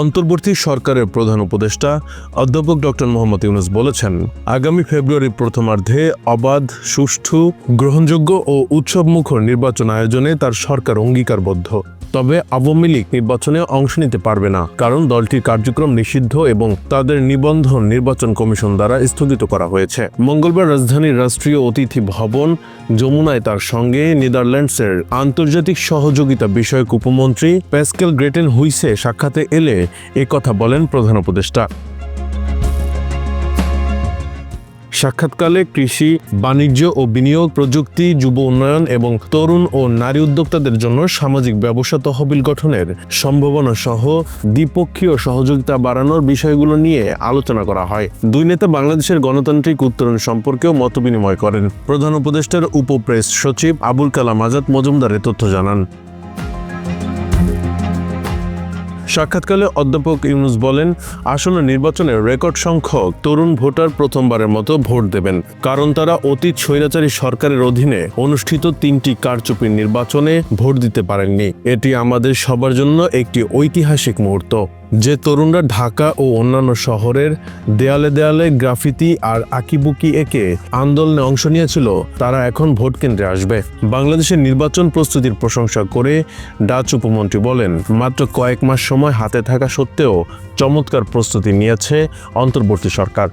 অন্তর্বর্তী সরকারের প্রধান উপদেষ্টা অধ্যাপক ডক্টর মোহাম্মদ ইউনুস বলেছেন, আগামী ফেব্রুয়ারির প্রথমার্ধে অবাধ, সুষ্ঠু, গ্রহণযোগ্য ও উৎসবমুখর নির্বাচন আয়োজনে তার সরকার অঙ্গীকারবদ্ধ। তবে আওয়ামী লীগ নির্বাচনে অংশ নিতে পারবে না, কারণ দলটির কার্যক্রম নিষিদ্ধ এবং তাদের নিবন্ধন নির্বাচন কমিশন দ্বারা স্থগিত করা হয়েছে। মঙ্গলবার রাজধানীর রাষ্ট্রীয় অতিথি ভবন যমুনায় তার সঙ্গে নেদারল্যান্ডসের আন্তর্জাতিক সহযোগিতা বিষয়ক উপমন্ত্রী প্যাসকেল গ্রেটেন হুইসে সাক্ষাতে এলে এ কথা বলেন প্রধান উপদেষ্টা। সাক্ষাৎকালে কৃষি, বাণিজ্য ও বিনিয়োগ প্রযুক্তি, যুব উন্নয়ন এবং তরুণ ও নারী উদ্যোক্তাদের জন্য সামাজিক ব্যবসা তহবিল গঠনের সম্ভাবনা সহ দ্বিপক্ষীয় সহযোগিতা বাড়ানোর বিষয়গুলো নিয়ে আলোচনা করা হয়। দুই নেতা বাংলাদেশের গণতান্ত্রিক উত্তরণ সম্পর্কেও মতবিনিময় করেন। প্রধান উপদেষ্টার উপপ্রেস সচিব আবুল কালাম আজাদ মজুমদার তথ্য জানান। সাক্ষাৎকালে অধ্যাপক ইউনুস বলেন, আসন্ন নির্বাচনে রেকর্ড সংখ্যক তরুণ ভোটার প্রথমবারের মতো ভোট দেবেন। কারণ তারা অতীত স্বৈরাচারী সরকারের অধীনে অনুষ্ঠিত তিনটি কারচুপির নির্বাচনে ভোট দিতে পারেননি। এটি আমাদের সবার জন্য একটি ঐতিহাসিক মুহূর্ত। যে তরুণরা ঢাকা ও অন্যান্য শহরের দেয়ালে দেয়ালে গ্রাফিতি আর আঁকিবুকি এঁকে আন্দোলনে অংশ নিয়েছিল, তারা এখন ভোট কেন্দ্রে আসবে। বাংলাদেশের নির্বাচন প্রস্তুতির প্রশংসা করে ডাচ উপমন্ত্রী বলেন, মাত্র কয়েক মাস সময় হাতে থাকা সত্ত্বেও চমৎকার প্রস্তুতি নিয়েছে অন্তর্বর্তী সরকার।